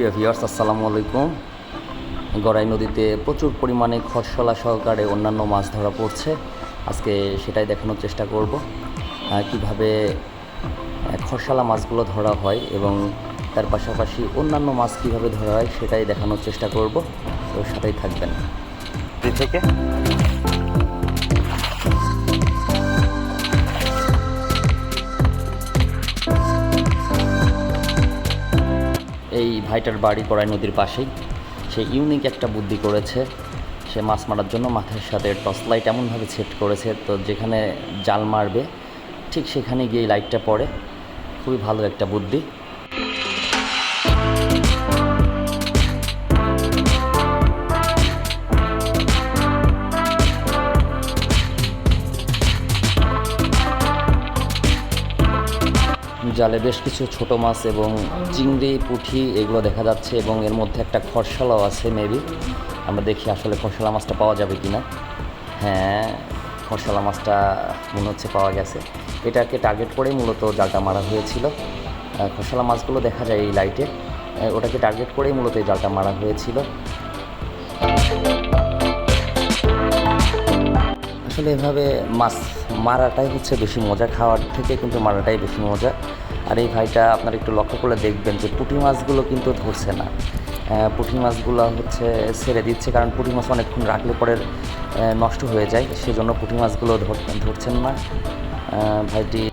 প্রিয় ভিউয়ার্স আসসালামু আলাইকুম। গড়াই নদীতে প্রচুর পরিমাণে খরসলা সহকারে অন্যান্য মাছ ধরা পড়ছে। আজকে সেটাই দেখানোর চেষ্টা করব কীভাবে আহ, খরসালা মাছগুলো ধরা হয় এবং তার পাশাপাশি অন্যান্য মাছ কীভাবে ধরা হয় সেটাই দেখানোর চেষ্টা করব। তো সাথেই থাকবেন। থেকে এই ভাইটার বাড়ি করাই নদীর পাশেই। সে ইউনিক একটা বুদ্ধি করেছে। সে মাছ মারার জন্য মাথার সাথে টর্চ লাইট এমনভাবে সেট করেছে, তো যেখানে জাল মারবে, ঠিক সেখানে গিয়ে লাইটটা পড়ে। খুবই ভালো একটা বুদ্ধি। জালে বেশ কিছু ছোট মাছ এবং চিংড়ি পুঁটি এগুলো দেখা যাচ্ছে এবং এর মধ্যে একটা খরসালাও আছে মেবি আমরা দেখি আসলে খরসালা মাছটা পাওয়া যাবে কি না হ্যাঁ খরসালা মাছটা মনে হচ্ছে পাওয়া গেছে। এটাকে টার্গেট করেই মূলত জালটা মারা হয়েছিল। আহ, খরসালা মাছগুলো দেখা যায় এই লাইটে ওটাকে টার্গেট করেই মূলত এই জালটা মারা হয়েছিল। আসলে এভাবে মাছ মারাটাই হচ্ছে বেশি মজা খাওয়ার থেকে কিন্তু মারাটাই বেশি মজা। আর এই ভাইটা আপনারা একটু লক্ষ্য করে দেখবেন যে পুঁটি মাছগুলো কিন্তু ধরছে না। পুঁটি মাছগুলো হচ্ছে ছেড়ে দিচ্ছে কারণ পুঁটি মাছ অনেকক্ষণ রাখলে পরে নষ্ট হয়ে যায়, সেজন্য পুঁটি মাছগুলো ধর- ধরছেন না। ভাইটি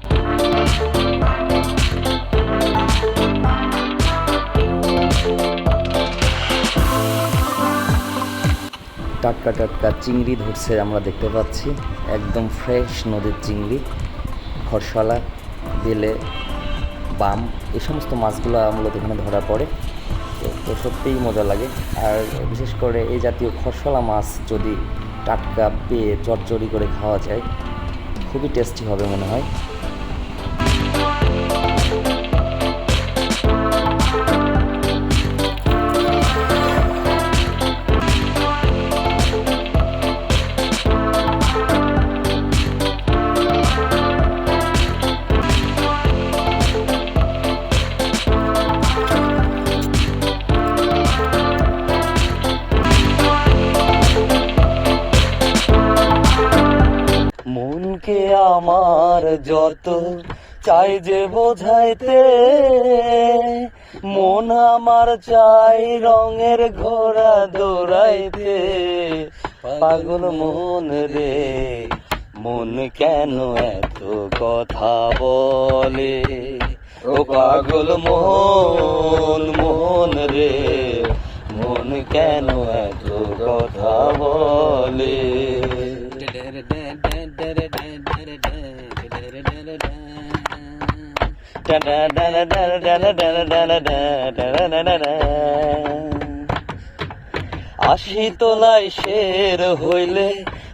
টাটকা টাটকা চিংড়ি ধরছে, আমরা দেখতে পাচ্ছি। একদম ফ্রেশ নদীর চিংড়ি খরসলা বেলে। বাম, এই সমস্ত মাছগুলো মূলত এখানে ধরা পড়ে। তো- সত্যিই মজা লাগে। আর বিশেষ করে এই জাতীয় খরসলা মাছ যদি টাটকা পেয়ে চটচড়ি করে খাওয়া যায়, খুবই টেস্টি হবে মনে হয়। মনকে আমার যত চাই যে বোঝাইতে, মন আমার চাই রঙের ঘোড়া দৌড়াইতে। পাগল মন রে, মন কেন এত কথা বলে? ও পাগল মন মন রে, মন কেন এত কথা বলে? আশি তোলায় শের হইলে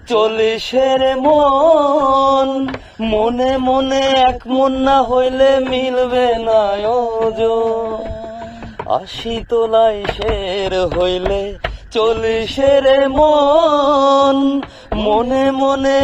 চল্লিশের মন। মনে মনে এক মন না হইলে মিলবে না আশি তোলায় শের হইলে চল্লিশের মন। মনে মনে